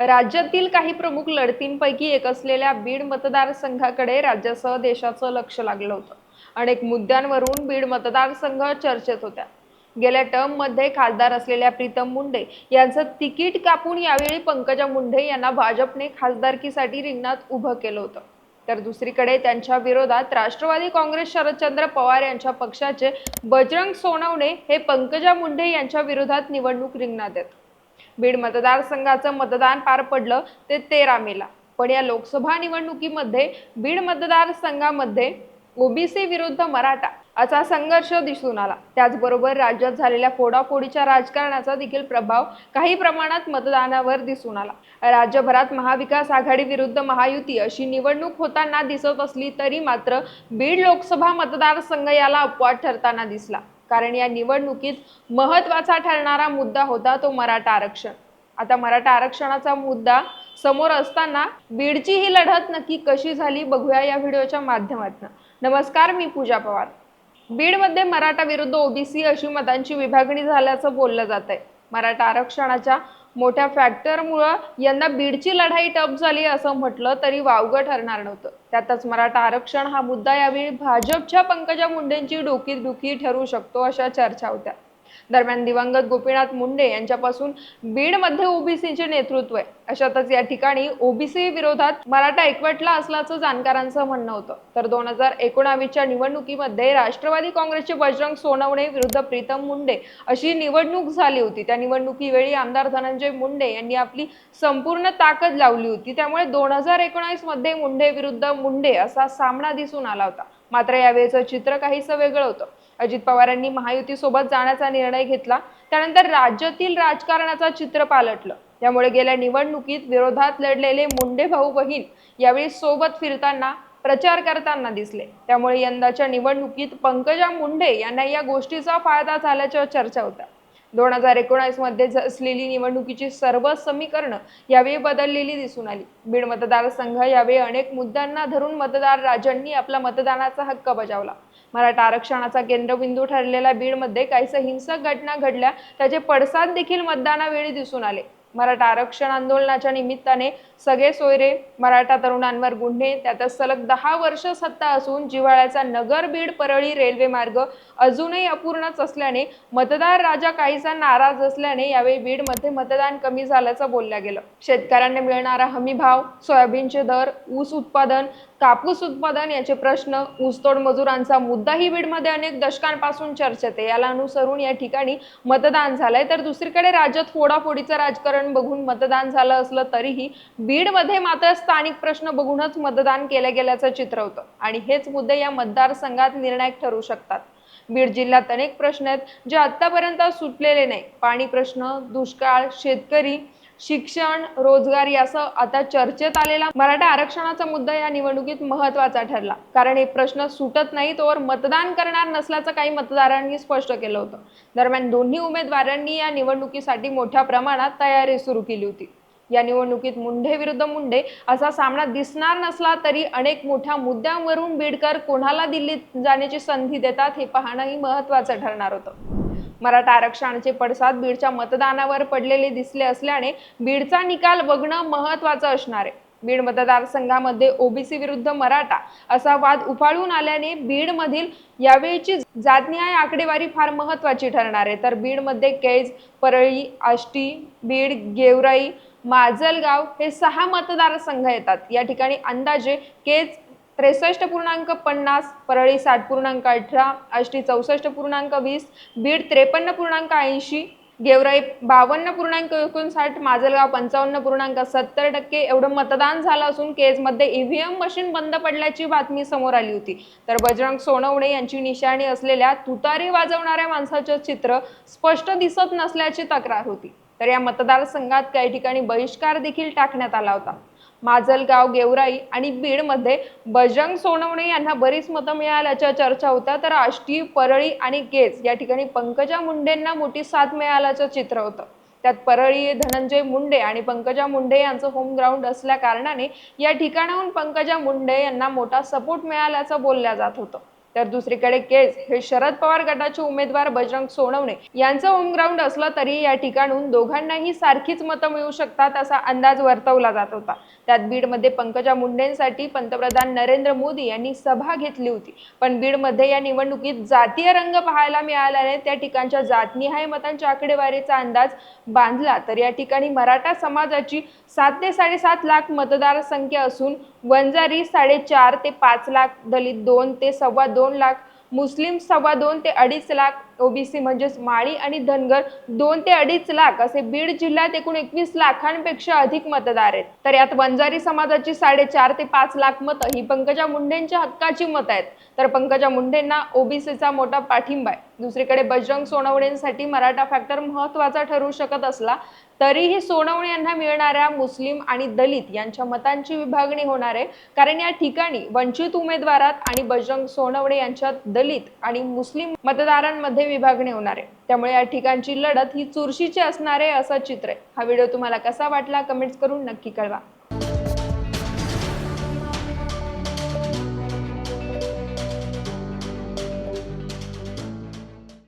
राज्यातील काही प्रमुख लढतींपैकी एक असलेल्या बीड मतदारसंघाकडे राज्यासह देशाचं लक्ष लागलं होतं. अनेक मुद्द्यांवरून बीड मतदारसंघ चर्चेत होत्या. गेल्या टर्ममध्ये खासदार असलेल्या प्रीतम मुंडे यांचं तिकीट कापून यावेळी पंकजा मुंडे यांना भाजपने खासदारकीसाठी रिंगणात उभं केलं होतं. तर दुसरीकडे त्यांच्या विरोधात राष्ट्रवादी काँग्रेस शरदचंद्र पवार यांच्या पक्षाचे बजरंग सोनवणे हे पंकजा मुंडे यांच्या विरोधात निवडणूक रिंगणात आहेत बीड मतदारसंघाचं मतदान पार पडलं ते तेरा मेला. पण या लोकसभा निवडणुकीमध्ये बीड मतदारसंघामध्ये ओबीसी विरुद्ध मराठा असा संघर्ष दिसून आला. त्याचबरोबर राज्यात झालेल्या फोडाफोडीच्या राजकारणाचा देखील प्रभाव काही प्रमाणात मतदानावर दिसून आला. राज्यभरात महाविकास आघाडी विरुद्ध महायुती अशी निवडणूक होताना दिसत असली तरी मात्र बीड लोकसभा मतदारसंघ याला अपवाद ठरताना दिसला. कारण या निवडणुकीत महत्त्वाचा ठरणारा मुद्दा होता तो मराठा आरक्षण. आता मराठा आरक्षणाचा मुद्दा समोर असताना बीडची ही लढत नक्की कशी झाली बघूया या व्हिडिओच्या माध्यमातून. नमस्कार मी पूजा पवार. बीडमध्ये मराठा विरुद्ध ओबीसी अशी मतांची विभागणी झाल्याचं बोललं जात आहे मराठा आरक्षणाच्या मोठ्या फॅक्टरमुळं यंदा बीडची लढाई टप झाली असं म्हटलं तरी वावगं ठरणार नव्हतं. त्यातच मराठा आरक्षण हा मुद्दा यावेळी भाजपच्या पंकजा मुंडेंची डोकी दुखी ठरू शकतो अशा चर्चा होत्या. दरम्यान दिवंगत गोपीनाथ मुंडे यांच्यापासून बीडमध्ये ओबीसीचे नेतृत्व आहे. अशातच या ठिकाणी ओबीसी विरोधात मराठा एकवटला असल्याचं जाणकारांचं म्हणणं होतं. तर दोन हजार एकोणावीसच्या निवडणुकीमध्ये राष्ट्रवादी काँग्रेसचे बजरंग सोनवणे विरुद्ध प्रीतम मुंडे अशी निवडणूक झाली होती. त्या निवडणुकीवेळी आमदार धनंजय मुंडे यांनी आपली संपूर्ण ताकद लावली होती. त्यामुळे दोन हजार एकोणावीसमध्ये मुंडे विरुद्ध मुंडे असा सामना दिसून आला होता. मात्र यावेळेचं चित्र काहीसं वेगळं होतं. अजित पवारांनी महायुतीसोबत जाण्याचा निर्णय घेतला. त्यानंतर राज्यातील राजकारणाचा चित्र पालटलं. त्यामुळे गेल्या निवडणुकीत विरोधात लढलेले मुंडे भाऊ बहीण यावेळी सोबत फिरताना प्रचार करताना दिसले. त्यामुळे यंदाच्या निवडणुकीत पंकजा मुंडे यांना या गोष्टीचा फायदा झाल्याच्या चर्चा होत्या. दोन हजार एकोणावीसमध्ये असलेली निवडणुकीची सर्व समीकरणं यावेळी बदललेली दिसून आली. बीड मतदारसंघ यावेळी अनेक मुद्द्यांना धरून मतदार राजांनी आपला मतदानाचा हक्क बजावला. मराठा आरक्षणाचा केंद्रबिंदू ठरलेल्या बीडमध्ये काहीसं हिंसक घटना घडल्या त्याचे पडसाद देखील मतदानावेळी दिसून आले. मराठा आरक्षण आंदोलनाच्या निमित्ताने सगळे सोयरे मराठा तरुणांवर गुन्हे त्यातच सलग दहा वर्ष सत्ता असून जिव्हाळ्याचा नगर बीड परळी रेल्वे मार्ग अजूनही अपूर्णच असल्याने मतदार राजा काहीसा नाराज असल्याने यावेळी बीडमध्ये मतदान कमी झाल्याचं बोलल्या गेलं. शेतकऱ्यांना मिळणारा हमी भाव सोयाबीनचे दर ऊस उत्पादन कापूस उत्पादन याचे प्रश्न ऊसतोड मजुरांचा मुद्दाही बीडमध्ये अनेक दशकांपासून चर्चेत आहे. याला अनुसरून या ठिकाणी मतदान झालंय. तर दुसरीकडे राज्यात फोडाफोडीचं राजकारण बघून मतदान झालं असलं तरीही बीडमध्ये मात्र स्थानिक प्रश्न बघूनच मतदान केलं गेल्याचं चित्र होतं. आणि हेच मुद्दे या मतदारसंघात निर्णायक ठरू शकतात. बीड जिल्ह्यात अनेक प्रश्न आहेत जे आतापर्यंत सुटलेले नाही. पाणी प्रश्न दुष्काळ शेतकरी शिक्षण रोजगार यासह आता चर्चेत आलेला मराठा आरक्षणाचा मुद्दा या निवडणुकीत महत्त्वाचा ठरला. कारण हे प्रश्न सुटत नाही तोवर मतदान करणार नसल्याचं काही मतदारांनी स्पष्ट केलं होतं. दरम्यान दोन्ही उमेदवारांनी या निवडणुकीसाठी मोठ्या प्रमाणात तयारी सुरू केली होती. या निवडणुकीत मुंडे विरुद्ध मुंडे असा सामना दिसणार नसला तरी अनेक मोठ्या मुद्द्यांवरून बीडकर कोणाला दिल्लीत जाण्याची संधी देतात हे पाहणंही महत्वाचं ठरणार होतं. मराठा आरक्षणाचे पडसाद बीडच्या मतदानावर पडलेले दिसले असल्याने बीडचा निकाल बघणं महत्वाचं असणार आहे. बीड मतदारसंघामध्ये ओबीसी विरुद्ध मराठा असा वाद उफाळून आल्याने बीडमधील यावेळीची जातनिहाय आकडेवारी फार महत्वाची ठरणार आहे. तर बीडमध्ये केज परळी आष्टी बीड गेवराई माजलगाव हे सहा मतदारसंघ येतात. या ठिकाणी अंदाजे केज त्रेसष्ट पूर्णांक पन्नास परळी साठ पूर्णांक अठरा आष्टी चौसष्ट पूर्णांक वीस बीड त्रेपन्न पूर्णांक ऐंशी गेवराई बावन्न पूर्णांक एकोणसाठ माजलगाव पंचावन्न पूर्णांक सत्तर टक्के एवढं मतदान झालं असून केजमध्ये ईव्हीएम मशीन बंद पडल्याची बातमी समोर आली होती. तर बजरंग सोनवणे यांची निशाणी असलेल्या तुतारी वाजवणाऱ्या माणसाचं चित्र स्पष्ट दिसत नसल्याची तक्रार होती. तर या मतदारसंघात काही ठिकाणी बहिष्कार देखील टाकण्यात आला होता. माजलगाव गेवराई आणि बीडमध्ये बजरंग सोनवणे यांना बरीच मतं मिळाल्याच्या चर्चा होत्या. तर आष्टी परळी आणि केज या ठिकाणी पंकजा मुंडेंना मोठी साथ मिळाल्याचं चित्र होतं. त्यात परळी धनंजय मुंडे आणि पंकजा मुंडे यांचं होम ग्राउंड असल्या कारणाने या ठिकाणाहून पंकजा मुंडे यांना मोठा सपोर्ट मिळाल्याचं बोलल्या जात होतं. तर दुसरीकडे केज हे शरद पवार गटाचे उमेदवार बजरंग सोनवणे यांचं होम ग्राउंड असलं तरी या ठिकाणून दोघांनाही सारखीच मतं मिळू शकतात असा अंदाज वर्तवला जात होता. त्यात बीडमध्ये पंकजा मुंडेंसाठी पंतप्रधान नरेंद्र मोदी यांनी सभा घेतली होती. पण बीडमध्ये या निवडणुकीत जातीय रंग पाहायला मिळाल्याने त्या ठिकाणच्या जातनिहाय मतांच्या आकडेवारीचा अंदाज बांधला. तर या ठिकाणी मराठा समाजाची सात ते साडेसात लाख मतदारसंख्या असून वंजारी साडेचार ते पाच लाख दलित दोन ते सव्वा दोन दोन लाख मुस्लिम सव्वा दोन ते अडीच लाख ओबीसी म्हणजेच माळी आणि धनगर दोन ते अडीच लाख असे बीड जिल्ह्यात एकूण एकवीस लाखांपेक्षा अधिक मतदार आहेत. तर यात वंजारी समाजाची साडेचार ते पाच लाख मतं ही पंकजा मुंडेंच्या हक्काची मतं आहेत. तर पंकजा मुंडेंना ओबीसीचा मोठा पाठिंबा आहे. दुसरीकडे बजरंग सोनवणेंसाठी मराठा फॅक्टर महत्त्वाचा ठरू शकत असला तरीही सोनवणे यांना मिळणाऱ्या मुस्लिम आणि दलित यांच्या मतांची विभागणी होणार आहे. कारण या ठिकाणी वंचित उमेदवारात आणि बजरंग सोनवणे यांच्यात दलित आणि मुस्लिम मतदारांमध्ये विभागणी होणार आहे. त्यामुळे या ठिकाणची लढत ही चुरशीची असणार आहे असं चित्र आहे. हा व्हिडिओ तुम्हाला कसा वाटला कमेंट्स करून नक्की कळवा.